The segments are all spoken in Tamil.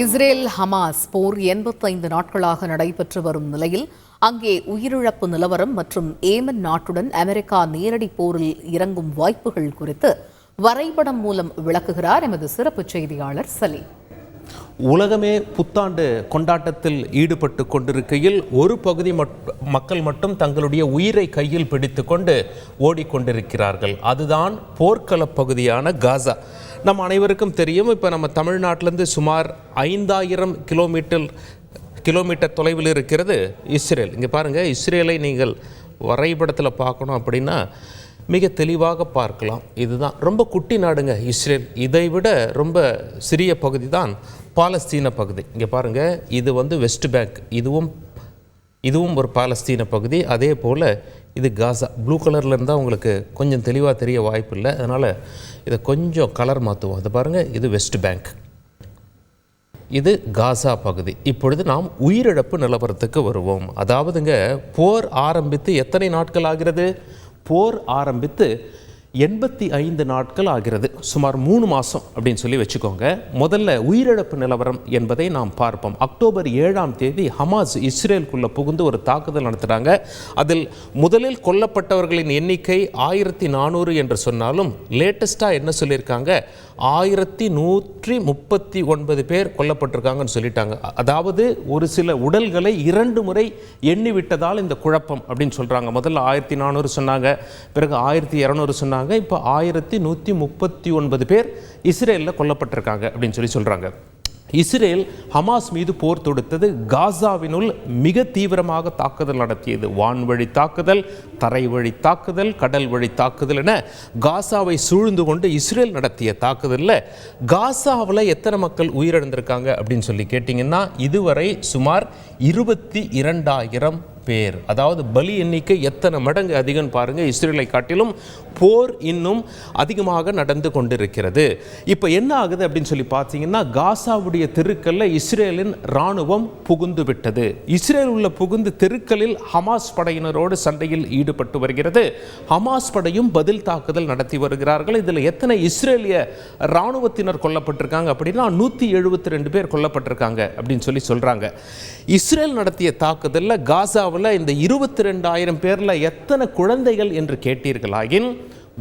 இஸ்ரேல் ஹமாஸ் போர் எண்பத்தைந்து நாட்களாக நடைபெற்று வரும் நிலையில் அங்கே உயிரிழப்பு நிலவரம் மற்றும் ஏமன் நாட்டுடன் அமெரிக்கா நேரடி போரில் இறங்கும் வாய்ப்புகள் குறித்து வரைபடம் மூலம் விளக்குகிறார் எமது சிறப்பு செய்தியாளர் சலீம். உலகமே புத்தாண்டு கொண்டாட்டத்தில் ஈடுபட்டு கொண்டிருக்கையில் ஒரு பகுதி மட்- மக்கள் மட்டும் தங்களுடைய உயிரை கையில் பிடித்துக்கொண்டு ஓடிக்கொண்டிருக்கிறார்கள். அதுதான் போர்க்கள பகுதியான காசா. நம் அனைவருக்கும் தெரியும் இப்போ நம்ம தமிழ்நாட்டிலேருந்து சுமார் ஐந்தாயிரம் கிலோமீட்டர் கிலோமீட்டர் தொலைவில் இருக்கிறது இஸ்ரேல். இங்கே பாருங்கள் இஸ்ரேலை நீங்கள் வரைபடத்தில் பார்க்கணும் அப்படின்னா மிக தெளிவாக பார்க்கலாம். இதுதான். ரொம்ப குட்டி நாடுங்க இஸ்ரேல். இதை விட ரொம்ப சிறிய பகுதி தான் பாலஸ்தீன பகுதி. இங்கே பாருங்கள் இது வந்து வெஸ்ட் பேங்க். இதுவும் இதுவும் ஒரு பாலஸ்தீன பகுதி. அதே போல் இது காசா. ப்ளூ கலரில் இருந்தால் உங்களுக்கு கொஞ்சம் தெளிவாக தெரிய வாய்ப்பு இல்லை. அதனால் இதை கொஞ்சம் கலர் மாற்றுவோம் அதை பாருங்கள் இது வெஸ்ட் பேங்க். இது காசா பகுதி. இப்பொழுது நாம் உயிரிழப்பு நிலவரத்துக்கு வருவோம். அதாவதுங்க போர் ஆரம்பித்து எத்தனை நாட்கள் ஆகிறது? போர் ஆரம்பித்து எண்பத்தி ஐந்து நாட்கள் ஆகிறது. சுமார் மூணு மாதம் அப்படின்னு சொல்லி வச்சுக்கோங்க. முதல்ல உயிரிழப்பு நிலவரம் என்பதை நாம் பார்ப்போம். அக்டோபர் ஏழாம் தேதி ஹமாஸ் இஸ்ரேலுக்குள்ளே புகுந்து ஒரு தாக்குதல் நடத்துகிறாங்க அதில் முதலில் கொல்லப்பட்டவர்களின் எண்ணிக்கை ஆயிரத்தி நானூறு என்று சொன்னாலும் லேட்டஸ்ட்டாக என்ன சொல்லியிருக்காங்க? ஆயிரத்தி நூற்றி முப்பத்தி ஒன்பது பேர் கொல்லப்பட்டிருக்காங்கன்னு சொல்லிட்டாங்க. அதாவது ஒரு சில உடல்களை இரண்டு முறை எண்ணி விட்டதால் இந்த குழப்பம் அப்படின்னு சொல்கிறாங்க முதல்ல ஆயிரத்தி நானூறு சொன்னாங்க பிறகு ஆயிரத்தி இரநூறு சொன்னாங்க இப்போ ஆயிரத்தி நூற்றி முப்பத்தி ஒன்பது பேர் இஸ்ரேலில் கொல்லப்பட்டிருக்காங்க அப்படின்னு சொல்லி சொல்கிறாங்க இஸ்ரேல் ஹமாஸ் மீது போர் தொடுத்தது காசாவினுள் மிக தீவிரமாக தாக்குதல் நடத்தியது. வான்வழி தாக்குதல் தரை வழி தாக்குதல் கடல் வழி தாக்குதல் என காசாவை சூழ்ந்து கொண்டு இஸ்ரேல் நடத்திய தாக்குதலில் காசாவில் எத்தனை மக்கள் உயிரிழந்திருக்காங்க அப்படின்னு சொல்லி கேட்டிங்கன்னா இதுவரை சுமார் இருபத்தி இரண்டாயிரம் பேர். அதாவது பலி எண்ணிக்கை எத்தனை மடங்கு அதிகம் பாருங்க இஸ்ரேலை காட்டிலும் போர் இன்னும் அதிகமாக நடந்து கொண்டிருக்கிறது. இப்போ என்ன ஆகுது அப்படின்னு சொல்லி பார்த்தீங்கன்னா காசாவுடைய தெருக்கல்ல இஸ்ரேலின் இராணுவம் புகுந்து விட்டது இஸ்ரேல் உள்ள புகுந்து தெருக்களில் ஹமாஸ் படையினரோடு சண்டையில் ஈடுபட்டு வருகிறது. ஹமாஸ் படையும் பதில் தாக்குதல் நடத்தி வருகிறார்கள். இதில் எத்தனை இஸ்ரேலிய இராணுவத்தினர் கொல்லப்பட்டிருக்காங்க அப்படின்னா நூற்றி எழுபத்தி ரெண்டு பேர் கொல்லப்பட்டிருக்காங்க அப்படின்னு சொல்லி சொல்றாங்க. இஸ்ரேல் நடத்திய தாக்குதலில் காசாவில் இந்த இருபத்தி ரெண்டாயிரம் பேரில் எத்தனை குழந்தைகள் என்று கேட்டீர்களாயின்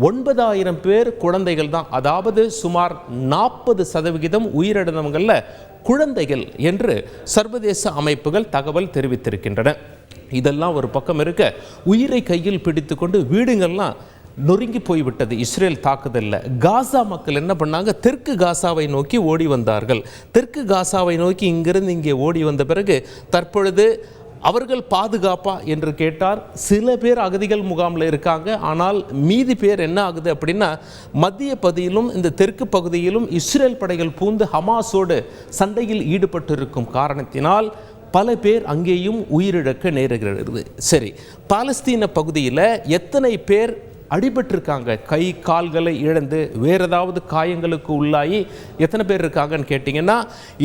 ஒன்பதாயிரம் பேர் குழந்தைகள் தான். அதாவது சுமார் நாற்பது சதவிகிதம் உயிரிழந்தவங்களில் குழந்தைகள் என்று சர்வதேச அமைப்புகள் தகவல் தெரிவித்திருக்கின்றன. இதெல்லாம் ஒரு பக்கம் இருக்க உயிரை கையில் பிடித்துக்கொண்டு வீடுங்கள்லாம் நொறுங்கி போய்விட்டது. இஸ்ரேல் தாக்குதலில். காசா மக்கள் என்ன பண்ணாங்க? தெற்கு காசாவை நோக்கி ஓடி வந்தார்கள். தெற்கு காசாவை நோக்கி இங்கிருந்து இங்கே ஓடி வந்த பிறகு தற்பொழுது அவர்கள் பாதுகாப்பா என்று கேட்டார். சில பேர் அகதிகள் முகாமில் இருக்காங்க. ஆனால் மீதி பேர் என்ன ஆகுது அப்படின்னா மத்திய பகுதியிலும் இந்த தெற்கு பகுதியிலும் இஸ்ரேல் படைகள் பூந்து ஹமாஸோடு சண்டையில் ஈடுபட்டிருக்கும் காரணத்தினால் பல பேர் அங்கேயும் உயிரிழக்க நேருகிறது. சரி பாலஸ்தீன பகுதியில் எத்தனை பேர் அடிபட்டிருக்காங்க. கை கால்களை இழந்து வேறு ஏதாவது காயங்களுக்கு உள்ளாகி எத்தனை பேர் இருக்காங்கன்னு கேட்டிங்கன்னா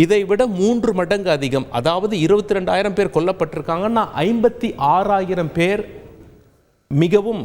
இதை விட மூன்று மடங்கு அதிகம். அதாவது இருபத்தி ரெண்டாயிரம் பேர் கொல்லப்பட்டிருக்காங்கன்னா ஐம்பத்தி ஆறாயிரம் பேர் மிகவும்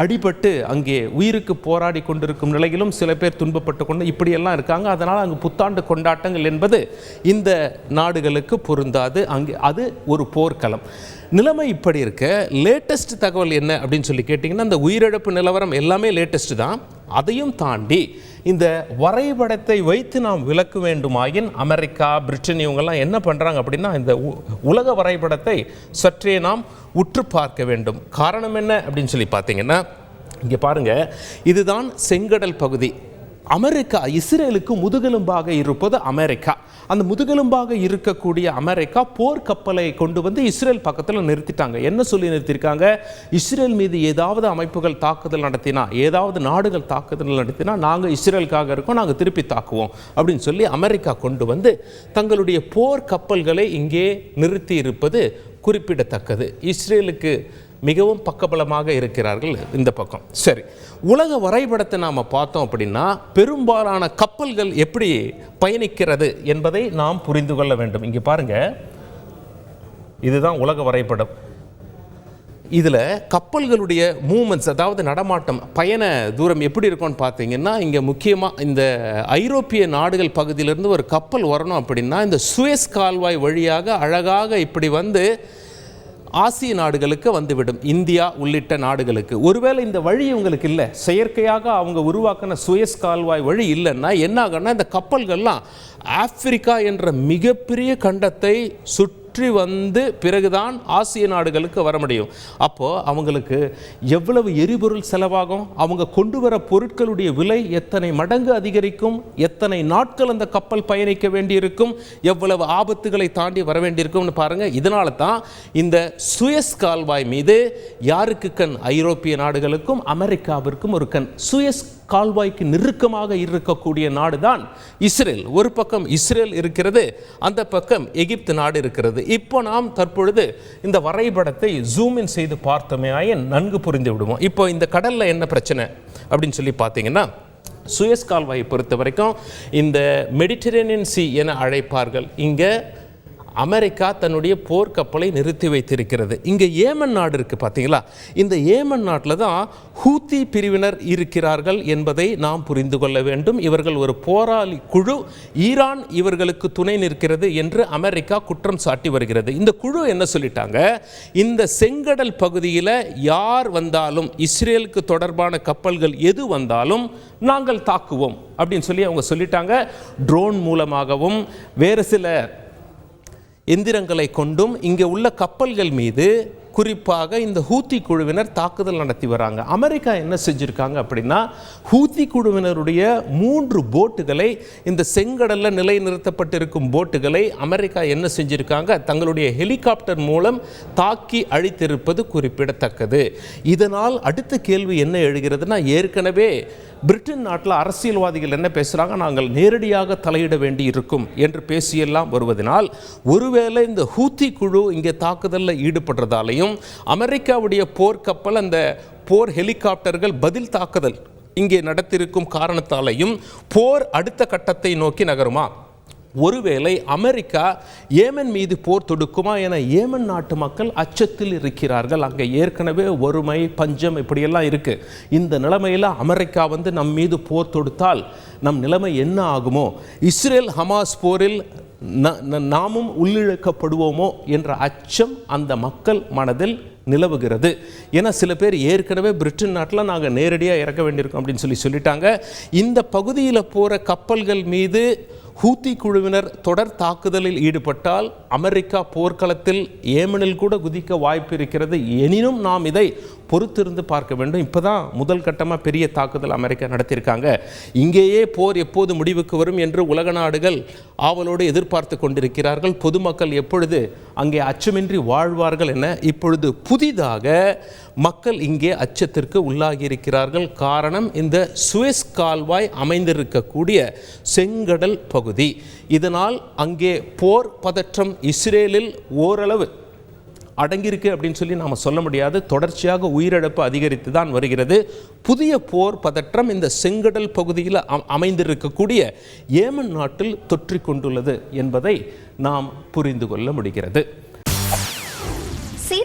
அடிபட்டு அங்கே உயிருக்கு போராடி கொண்டிருக்கும் நிலையிலும் சில பேர் துன்பப்பட்டு கொண்டு இப்படியெல்லாம் இருக்காங்க. அதனால் அங்கு புத்தாண்டு கொண்டாட்டங்கள் என்பது இந்த நாடுகளுக்கு பொருந்தாது. அங்கே அது ஒரு போர்க்களம். நிலைமை இப்படி இருக்க. லேட்டஸ்ட் தகவல் என்ன அப்படின்னு சொல்லி கேட்டிங்கன்னா அந்த உயிரிழப்பு நிலவரம் எல்லாமே லேட்டஸ்ட்டு தான். அதையும் தாண்டி இந்த வரைபடத்தை வைத்து நாம் விளக்க வேண்டுமாயின் அமெரிக்கா பிரிட்டன் இவங்கெல்லாம் என்ன பண்ணுறாங்க அப்படின்னா இந்த உ- உலக வரைபடத்தை சற்றே நாம் உற்று பார்க்க வேண்டும். காரணம் என்ன அப்படின்னு சொல்லி பார்த்தீங்கன்னா இங்கே பாருங்கள் இதுதான் செங்கடல் பகுதி. அமெரிக்கா இஸ்ரேலுக்கு முதுகெலும்பாக இருப்பது அமெரிக்கா. அந்த முதுகெலும்பாக இருக்கக்கூடிய அமெரிக்கா போர்க்கப்பலை கொண்டு வந்து இஸ்ரேல் பக்கத்தில் நிறுத்திட்டாங்க. என்ன சொல்லி நிறுத்தியிருக்காங்க இஸ்ரேல் மீது ஏதாவது அமைப்புகள் தாக்குதல் நடத்தினா ஏதாவது நாடுகள் தாக்குதல் நடத்தினா நாங்கள் இஸ்ரேலுக்காக இருக்கோம் நாங்கள் திருப்பி தாக்குவோம் அப்படின்னு சொல்லி அமெரிக்கா கொண்டு வந்து தங்களுடைய போர் கப்பல்களை இங்கே நிறுத்தி இருப்பது குறிப்பிடத்தக்கது. இஸ்ரேலுக்கு மிகவும் பக்கபலமாக இருக்கிறார்கள் இந்த பக்கம். சரி உலக வரைபடத்தை நாம் பார்த்தோம் அப்படின்னா பெரும்பாலான கப்பல்கள் எப்படி பயணிக்கிறது என்பதை நாம் புரிந்து கொள்ள வேண்டும். இங்கே பாருங்க. இதுதான் உலக வரைபடம். இதில் கப்பல்களுடைய மூமெண்ட்ஸ் அதாவது நடமாட்டம் பயண தூரம் எப்படி இருக்கும்னு பார்த்தீங்கன்னா இங்கே முக்கியமாக இந்த ஐரோப்பிய நாடுகள் பகுதியிலிருந்து ஒரு கப்பல் வரணும் அப்படின்னா இந்த சுயஸ் கால்வாய் வழியாக அழகாக இப்படி வந்து ஆசிய நாடுகளுக்கு வந்துவிடும். இந்தியா உள்ளிட்ட நாடுகளுக்கு. ஒருவேளை இந்த வழி உங்களுக்கு இல்லை. செயற்கையாக அவங்க உருவாக்கின சுயஸ் கால்வாய் வழி இல்லைன்னா என்ன ஆகும்னா இந்த கப்பல்கள்லாம் ஆப்பிரிக்கா என்ற மிகப்பெரிய கண்டத்தை சுற்றி சுற்றி வந்து பிறகுதான் ஆசிய நாடுகளுக்கு வர முடியும். அப்போது அவங்களுக்கு எவ்வளவு எரிபொருள் செலவாகும்? அவங்க கொண்டு வர பொருட்களுடைய விலை எத்தனை மடங்கு அதிகரிக்கும்? எத்தனை நாட்கள் அந்த கப்பல் பயணிக்க வேண்டியிருக்கும்? எவ்வளவு ஆபத்துகளை தாண்டி வர வேண்டியிருக்கும்னு பாருங்க. இதனால தான் இந்த சுயஸ் கால்வாய் மீது யாருக்கு கண்? ஐரோப்பிய நாடுகளுக்கும் அமெரிக்காவிற்கும் ஒரு கண். சுயஸ் கால்வாய்க்கு நெருக்கமாக இருக்கக்கூடிய நாடு தான் இஸ்ரேல். ஒரு பக்கம் இஸ்ரேல் இருக்கிறது அந்த பக்கம் எகிப்து நாடு இருக்கிறது. இப்போ நாம் தற்பொழுது இந்த வரைபடத்தை ஜூம் இன் செய்து பார்த்தோமே நன்கு புரிந்து விடுவோம். இப்போ இந்த கடலில் என்ன பிரச்சனை அப்படின்னு சொல்லி பார்த்தீங்கன்னா சுயஸ் கால்வாயை பொறுத்த வரைக்கும் இந்த மெடிட்டரேனியன் சி என அழைப்பார்கள். இங்கே அமெரிக்கா தன்னுடைய போர்க்கப்பலை நிறுத்தி வைத்திருக்கிறது. இங்கே ஏமன் நாடு இருக்குது பார்த்தீங்களா? இந்த ஏமன் நாட்டில் தான் ஹூத்தி பிரிவினர் இருக்கிறார்கள் என்பதை நாம் புரிந்து கொள்ள வேண்டும். இவர்கள் ஒரு போராளி குழு. ஈரான் இவர்களுக்கு துணை நிற்கிறது என்று அமெரிக்கா குற்றம் சாட்டி வருகிறது. இந்த குழு என்ன சொல்லிட்டாங்க? இந்த செங்கடல் பகுதியில் யார் வந்தாலும் இஸ்ரேலுக்கு தொடர்பான கப்பல்கள் எது வந்தாலும் நாங்கள் தாக்குவோம் அப்படின்னு சொல்லி அவங்க சொல்லிட்டாங்க. ட்ரோன் மூலமாகவும் வேறு சில எந்திரங்களை கொண்டும் இங்கே உள்ள கப்பல்கள் மீது குறிப்பாக இந்த ஹூத்தி குழுவினர் தாக்குதல் நடத்தி வராங்க. அமெரிக்கா என்ன செஞ்சுருக்காங்க அப்படின்னா ஹூத்தி குழுவினருடைய மூன்று போட்டுகளை இந்த செங்கடலில் நிலைநிறுத்தப்பட்டிருக்கும் போட்டுகளை அமெரிக்கா என்ன செஞ்சுருக்காங்க? தங்களுடைய ஹெலிகாப்டர் மூலம் தாக்கி அழித்திருப்பது குறிப்பிடத்தக்கது. இதனால் அடுத்த கேள்வி என்ன எழுகிறதுனா ஏற்கனவே பிரிட்டன் நாட்டில் அரசியல்வாதிகள் என்ன பேசுகிறாங்க நாங்கள் நேரடியாக தலையிட வேண்டி இருக்கும் என்று பேசியெல்லாம் வருவதனால் ஒருவேளை இந்த ஹூத்தி குழு இங்கே தாக்குதலில் ஈடுபடுறதாலையும் அமெரிக்காவுடைய போர்க்கப்பல் அந்த போர் ஹெலிகாப்டர்கள் பதில் தாக்குதல் இங்கே நடத்தியிருக்கும் காரணத்தாலையும் போர் அடுத்த கட்டத்தை நோக்கி நகருமா? ஒருவேளை அமெரிக்கா ஏமன் மீது போர் தொடுக்குமா என ஏமன் நாட்டு மக்கள் அச்சத்தில் இருக்கிறார்கள். அங்கே ஏற்கனவே ஒருமை பஞ்சம் இப்படியெல்லாம் இருக்கு. இந்த நிலைமையில் அமெரிக்கா வந்து நம் மீது போர் தொடுத்தால் நம் நிலைமை என்ன ஆகுமோ? இஸ்ரேல் ஹமாஸ் போரில் நாமும் உள்ளிழக்கப்படுவோமோ என்ற அச்சம் அந்த மக்கள் மனதில் நிலவுகிறது. ஏன்னா சில பேர் ஏற்கனவே பிரிட்டன் நாட்டில் நாங்கள் நேரடியாக இறக்க வேண்டியிருக்கோம் அப்படின்னு சொல்லி சொல்லிட்டாங்க. இந்த பகுதியில் போகிற கப்பல்கள் மீது ஹூத்தி குழுவினர் தொடர் தாக்குதலில் ஈடுபட்டால் அமெரிக்கா போர்க்களத்தில் ஏமனில் கூட குதிக்க வாய்ப்பு இருக்கிறது. எனினும் நாம் இதை பொறுத்திருந்து பார்க்க வேண்டும். இப்போதான் முதல் கட்டமாக பெரிய தாக்குதல் அமெரிக்கா நடத்தியிருக்காங்க. இங்கேயே போர் எப்போது முடிவுக்கு வரும் என்று உலக நாடுகள் ஆவலோடு எதிர்பார்த்து கொண்டிருக்கிறார்கள். பொதுமக்கள் எப்பொழுது அங்கே அச்சமின்றி வாழ்வார்கள் என இப்பொழுது புதிதாக மக்கள் இங்கே அச்சத்திற்கு உள்ளாகியிருக்கிறார்கள். காரணம் இந்த சுவேஸ் கால்வாய் அமைந்திருக்கக்கூடிய செங்கடல் பகுதி. இதனால் அங்கே போர் பதற்றம் இஸ்ரேலில் ஓரளவு அடங்கியிருக்கு அப்படின்னு சொல்லி நாம் சொல்ல முடியாது. தொடர்ச்சியாக உயிரிழப்பு அதிகரித்து தான் வருகிறது. புதிய போர் பதற்றம் இந்த செங்கடல் பகுதியில் அமைந்திருக்கக்கூடிய ஏமன் நாட்டில் தொற்றிக்கொண்டுள்ளது என்பதை நாம் புரிந்து கொள்ள முடிகிறது.